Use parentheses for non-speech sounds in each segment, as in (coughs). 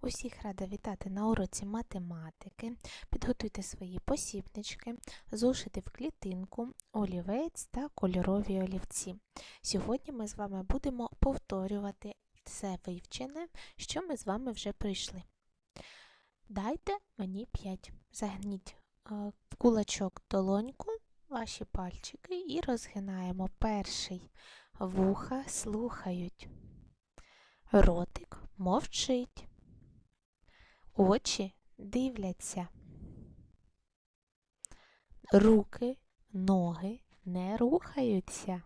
Усіх рада вітати на уроці математики. Підготуйте свої посібнички, зошити в клітинку, олівець та кольорові олівці. Сьогодні ми з вами будемо повторювати все вивчене, що ми з вами вже пройшли. Дайте мені 5. Загніть е, в кулачок долоньку, ваші пальчики і розгинаємо перший. Вуха слухають. Ротик мовчить. Очі дивляться. Руки, ноги не рухаються.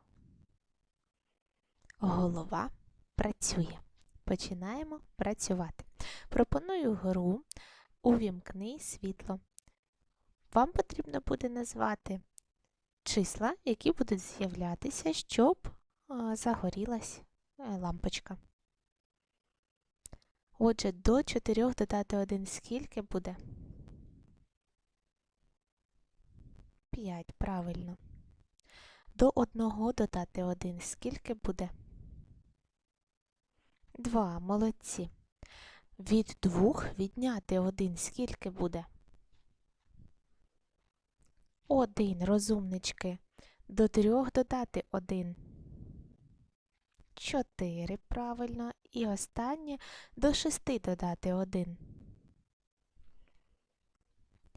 Голова працює. Починаємо працювати. Пропоную гру Увімкни світло. Вам потрібно буде назвати числа, які будуть з'являтися, щоб загорілась е, лампочка. Отже, до 4 додати 1 скільки буде? 5, правильно. До 1 додати 1 скільки буде? 2, молодці. Від 2 відняти 1 скільки буде? 1, розумнички. До 3 додати 1. 4, правильно. І останнє до 6 додати 1.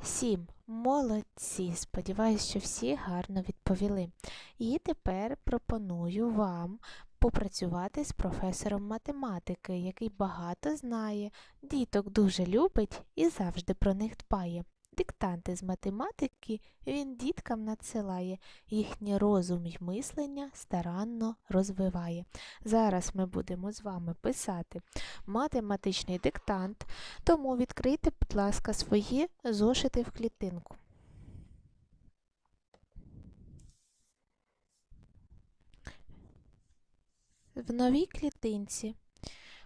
7. Молодці. Сподіваюсь, що всі гарно відповіли. І тепер пропоную вам попрацювати з професором математики, який багато знає, діток дуже любить і завжди про них дбає. Диктанти з математики він діткам надсилає, їхній розум й мислення старанно розвиває. Зараз ми будемо з вами писати математичний диктант, тому відкрийте, будь ласка, свої зошити в клітинку. В новій клітинці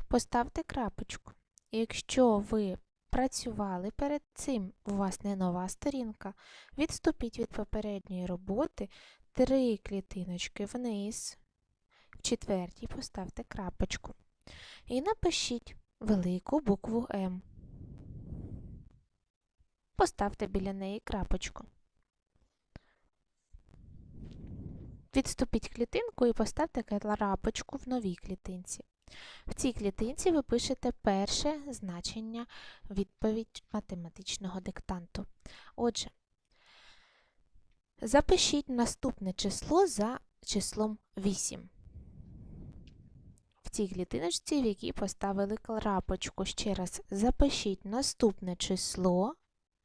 поставте крапочку. Якщо ви працювали перед цим, у вас не нова сторінка, відступіть від попередньої роботи три клітиночки вниз, в четвертій поставте крапочку. І напишіть велику букву М. Поставте біля неї крапочку. Відступіть клітинку і поставте крапочку в новій клітинці. В цій клітинці ви пишете перше значення відповідь математичного диктанту. Отже, запишіть наступне число за числом 8. В цій клітиночці, в якій поставили крапочку. Ще раз запишіть наступне число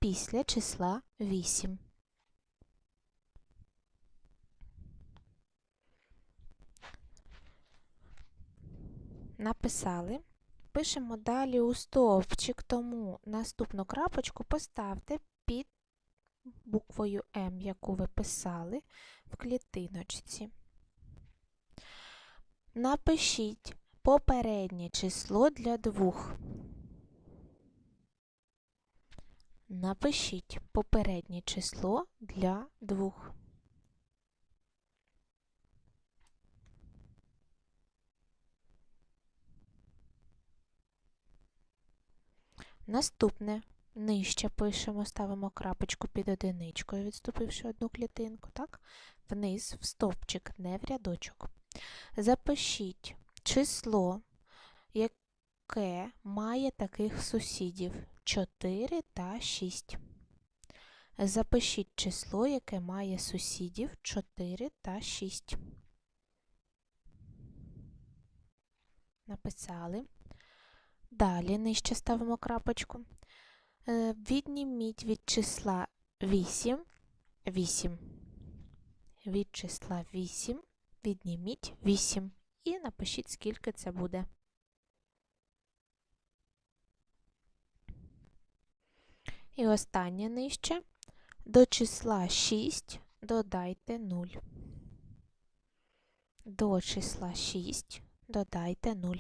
після числа 8. Написали. Пишемо далі у стовпчик, тому наступну крапочку поставте під буквою М, яку ви писали в клітиночці. Напишіть попереднє число для двох. Напишіть попереднє число для двох. Наступне нижче пишемо, ставимо крапочку під одиничкою, відступивши одну клітинку, так? Вниз в стовпчик, не в рядочок. Запишіть число, яке має таких сусідів 4 та 6. Запишіть число, яке має сусідів 4 та 6. Написали. Далі нижче ставимо крапочку. Е, відніміть від числа 8 8. Від числа 8 відніміть 8 і напишіть, скільки це буде. І останнє нижче. До числа 6 додайте 0. До числа 6 додайте 0.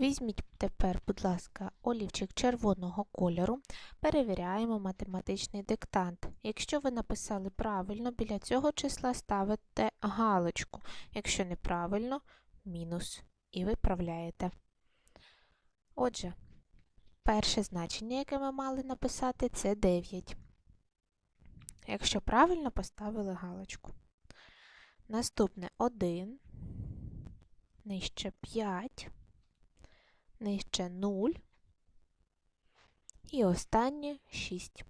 Візьміть тепер, будь ласка, олівчик червоного кольору, перевіряємо математичний диктант. Якщо ви написали правильно, біля цього числа ставите галочку. Якщо неправильно, мінус і виправляєте. Отже, перше значення, яке ми мали написати, це 9. Якщо правильно поставили галочку. Наступне 1, нижче 5, нижче 0 і останнє 6.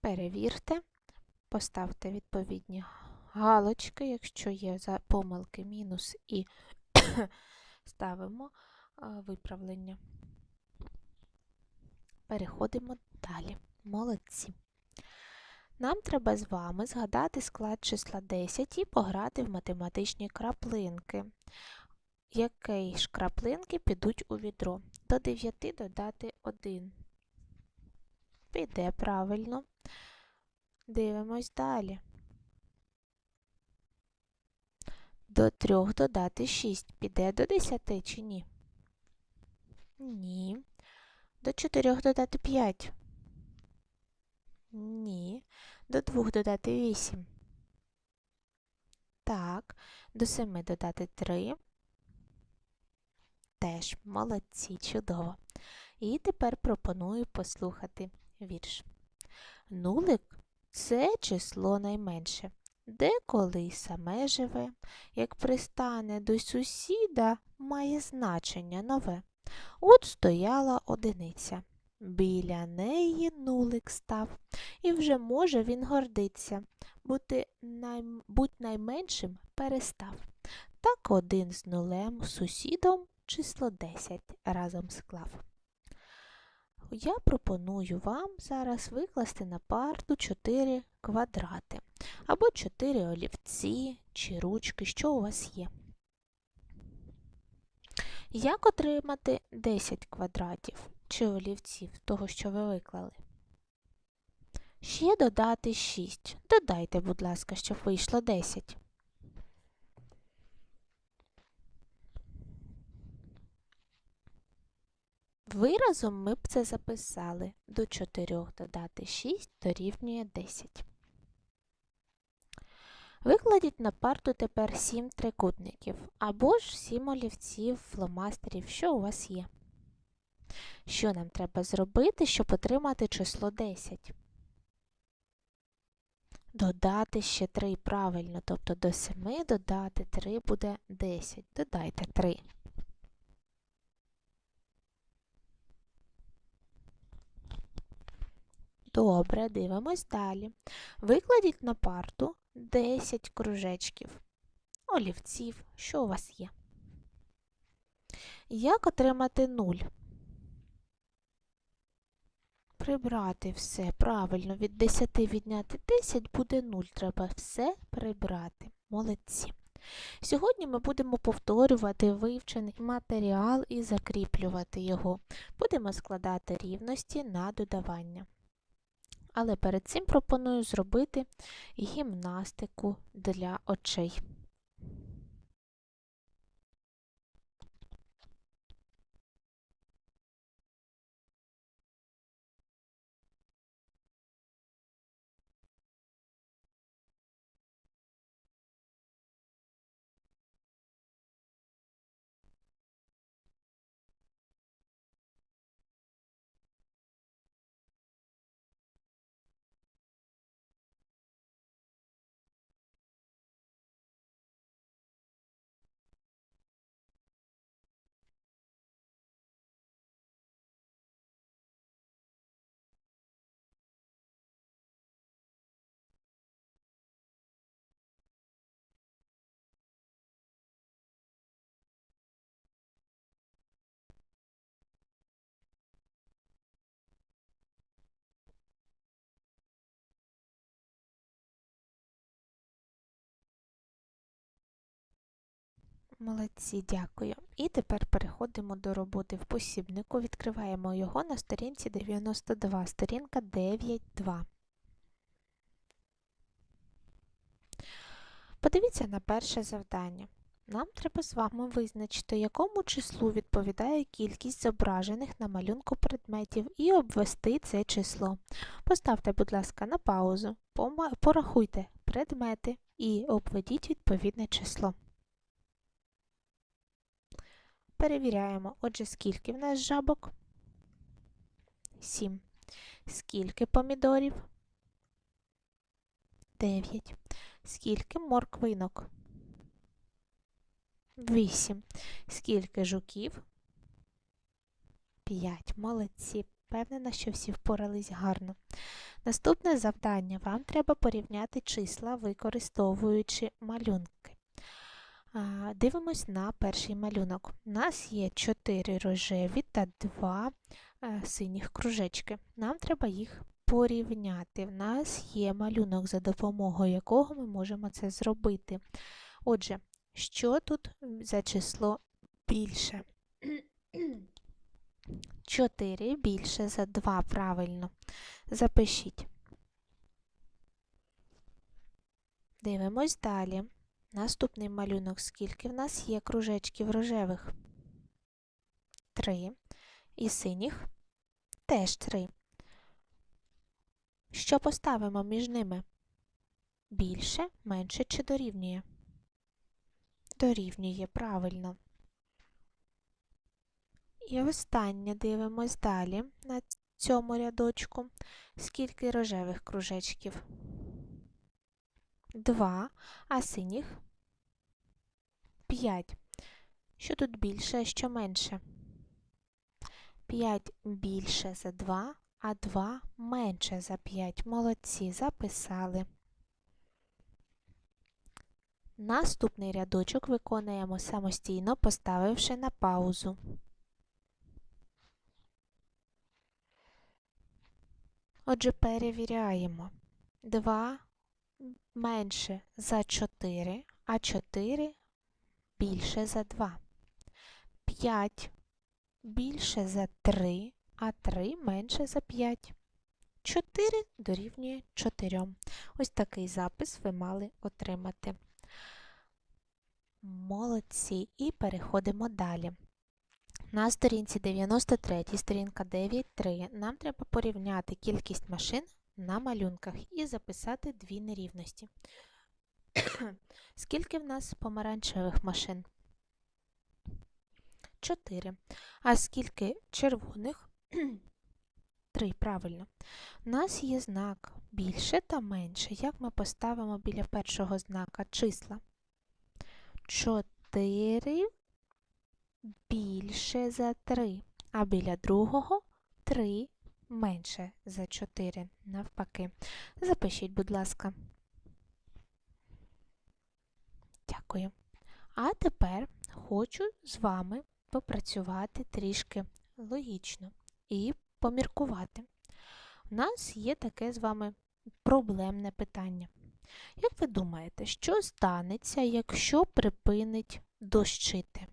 Перевірте, поставте відповідні галочки, якщо є помилки мінус і (coughs) ставимо виправлення. Переходимо далі. Молодці. Нам треба з вами згадати склад числа 10 і пограти в математичні краплинки. Які ж краплинки підуть у відро? До 9 додати 1. Піде правильно. Дивимось далі. До 3 додати 6. Піде до 10 чи ні? Ні. До 4 додати 5. Ні. До 2 додати 8. Так. До 7 додати 3. Теж молодці, чудово. І тепер пропоную послухати вірш. Нулик це число найменше. Деколи й саме живе, як пристане до сусіда, має значення нове. От стояла одиниця. Біля неї нулик став, і вже може він гордиться, бути най... будь найменшим перестав. Так один з нулем сусідом число 10 разом склав. Я пропоную вам зараз викласти на парту 4 квадрати або 4 олівці чи ручки, що у вас є. Як отримати 10 квадратів чи олівців того, що ви виклали? Ще додати 6. Додайте, будь ласка, щоб вийшло 10. Виразом ми б це записали. До 4 додати 6 дорівнює 10. Викладіть на парту тепер 7 трикутників або ж 7 олівців, фломастерів, що у вас є. Що нам треба зробити, щоб отримати число 10? Додати ще 3 правильно, тобто до 7 додати 3 буде 10. Додайте 3. Добре, дивимось далі. Викладіть на парту 10 кружечків, олівців, що у вас є. Як отримати 0? Прибрати все. Правильно, від 10 відняти 10 буде 0. Треба все прибрати. Молодці. Сьогодні ми будемо повторювати вивчений матеріал і закріплювати його. Будемо складати рівності на додавання. Але перед цим пропоную зробити гімнастику для очей. Молодці, дякую. І тепер переходимо до роботи в посібнику. Відкриваємо його на сторінці 92, сторінка 9.2. Подивіться на перше завдання. Нам треба з вами визначити, якому числу відповідає кількість зображених на малюнку предметів і обвести це число. Поставте, будь ласка, на паузу, порахуйте предмети і обведіть відповідне число. Перевіряємо. Отже, скільки в нас жабок? Сім. Скільки помідорів? Дев'ять. Скільки морквинок? Вісім. Скільки жуків? П'ять. Молодці. Впевнена, що всі впорались гарно. Наступне завдання. Вам треба порівняти числа, використовуючи малюнки. Дивимось на перший малюнок. У нас є 4 рожеві та 2 синіх кружечки. Нам треба їх порівняти. В нас є малюнок, за допомогою якого ми можемо це зробити. Отже, що тут за число більше? (clears throat) 4 більше за 2, правильно. Запишіть. Дивимось далі. Наступний малюнок. Скільки в нас є кружечків рожевих? 3. І синіх теж 3. Що поставимо між ними? Більше, менше чи дорівнює? Дорівнює, правильно. І останнє дивимось далі на цьому рядочку. Скільки рожевих кружечків? Два, а синіх? П'ять. Що тут більше, що менше? П'ять більше за два, а два менше за п'ять. Молодці, записали. Наступний рядочок виконуємо самостійно, поставивши на паузу. Отже, перевіряємо. 2 менше за 4, а 4 більше за 2. 5 більше за 3, а 3 менше за 5. 4 дорівнює 4. Ось такий запис ви мали отримати. Молодці. І переходимо далі. На сторінці 93, сторінка 9.3 нам треба порівняти кількість машин на малюнках і записати дві нерівності. (coughs) Скільки в нас помаранчевих машин? 4. А скільки червоних? (coughs) 3, правильно. У нас є знак більше та менше. Як ми поставимо біля першого знака числа? 4 більше за 3, а біля другого 3 менше за 4. Навпаки. Запишіть, будь ласка. Дякую. А тепер хочу з вами попрацювати трішки логічно і поміркувати. У нас є таке з вами проблемне питання. Як ви думаєте, що станеться, якщо припинить дощити?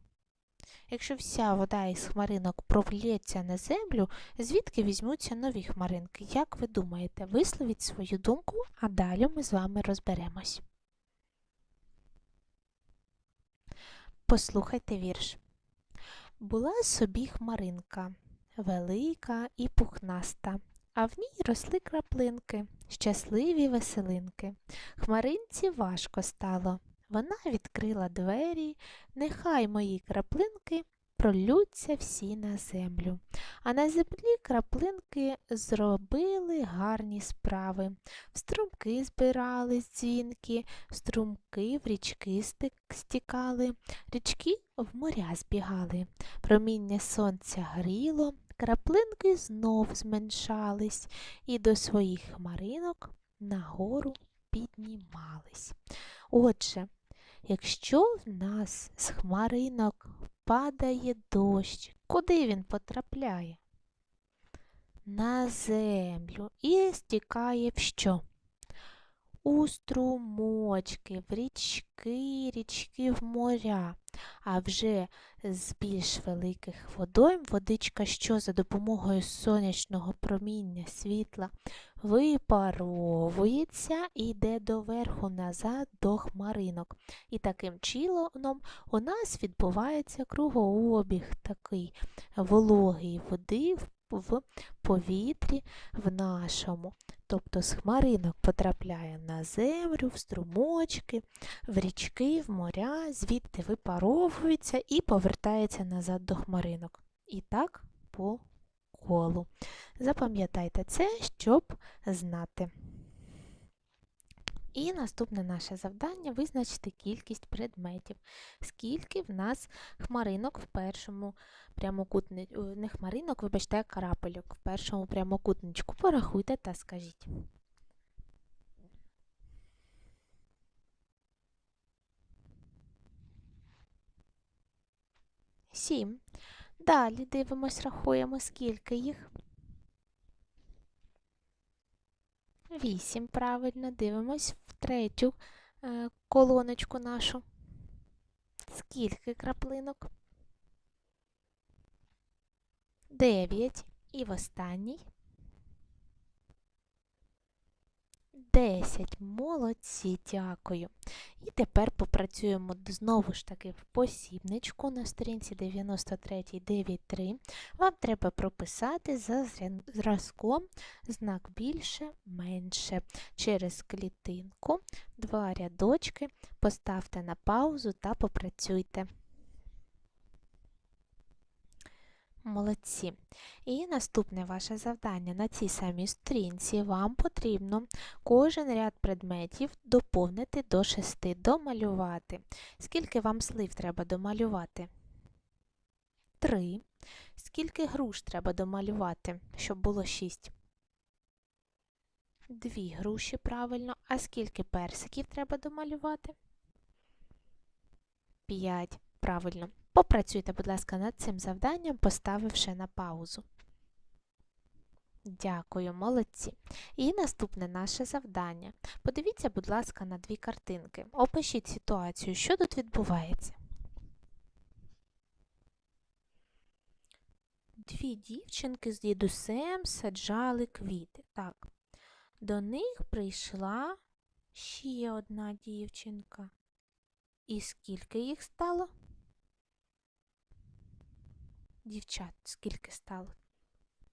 Якщо вся вода із хмаринок провлється на землю, звідки візьмуться нові хмаринки? Як ви думаєте, висловіть свою думку, а далі ми з вами розберемось. Послухайте вірш. Була собі хмаринка, велика і пухнаста, а в ній росли краплинки, щасливі веселинки. Хмаринці важко стало, вона відкрила двері, нехай мої краплинки пролються всі на землю. А на землі краплинки зробили гарні справи. В струмки збирались дзвінки, струмки в річки стікали, річки в моря збігали. Проміння сонця гріло, краплинки знов зменшались і до своїх хмаринок нагору піднімались. Отже, Якщо в нас з хмаринок падає дощ, куди він потрапляє? На землю і стікає в що? У струмочки, в річки, річки в моря, а вже з більш великих водойм водичка, що за допомогою сонячного проміння світла випаровується і йде доверху назад до хмаринок. І таким чином у нас відбувається кругообіг такий вологий води в повітрі в нашому. тобто з хмаринок потрапляє на землю, в струмочки, в річки, в моря, звідти випаровується і повертається назад до хмаринок. І так по колу. Запам'ятайте це, щоб знати. І наступне наше завдання визначити кількість предметів. Скільки в нас хмаринок в першому прямокутничку, не хмаринок, вибачте, а крапельок в першому прямокутничку. Порахуйте та скажіть. Сім. Далі дивимось, рахуємо, скільки їх. Вісім, правильно, дивимось в третю е, колоночку нашу. Скільки краплинок? Дев'ять. І в останній. Десять. Молодці, дякую. І тепер попрацюємо знову ж таки в посібничку на сторінці 93.9.3. Вам треба прописати за зразком знак більше, менше. Через клітинку, два рядочки, поставте на паузу та попрацюйте. Молодці. І наступне ваше завдання на цій самій сторінці вам потрібно кожен ряд предметів доповнити до шести, домалювати. Скільки вам слив треба домалювати? Три. Скільки груш треба домалювати, щоб було шість? Дві груші, правильно. А скільки персиків треба домалювати? П'ять. Правильно. Попрацюйте, будь ласка, над цим завданням, поставивши на паузу. Дякую, молодці. І наступне наше завдання. Подивіться, будь ласка, на дві картинки. Опишіть ситуацію, що тут відбувається. Дві дівчинки з дідусем саджали квіти. Так. До них прийшла ще одна дівчинка. І скільки їх стало? Дівчат, скільки стало?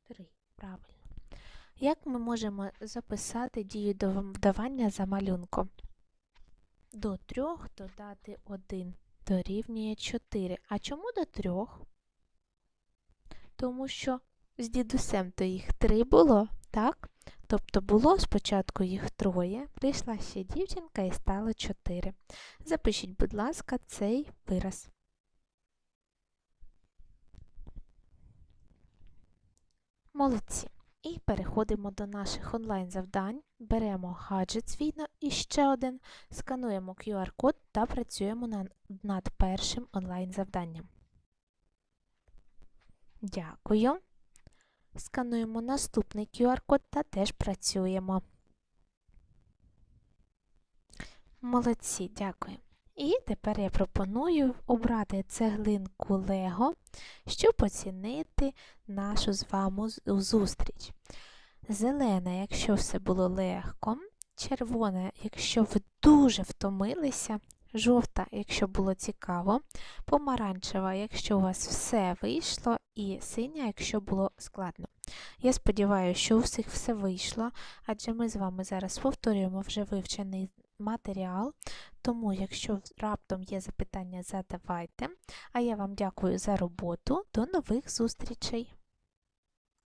Три, правильно. Як ми можемо записати дію вдавання за малюнком? До трьох додати один дорівнює 4. А чому до трьох? Тому що з дідусем то їх три було, так? Тобто було спочатку їх троє, прийшла ще дівчинка і стало чотири. Запишіть, будь ласка, цей вираз. Молодці. І переходимо до наших онлайн-завдань. Беремо гаджет свій на- і ще один, скануємо QR-код та працюємо над першим онлайн-завданням. Дякую. Скануємо наступний QR-код та теж працюємо. Молодці, дякую. І тепер я пропоную обрати цеглинку Lego, щоб оцінити нашу з вами зустріч. Зелена, якщо все було легко, червона, якщо ви дуже втомилися, жовта, якщо було цікаво, помаранчева, якщо у вас все вийшло, і синя, якщо було складно. Я сподіваюся, що у всіх все вийшло, адже ми з вами зараз повторюємо вже вивчений матеріал. Тому, якщо раптом є запитання, задавайте. А я вам дякую за роботу. До нових зустрічей!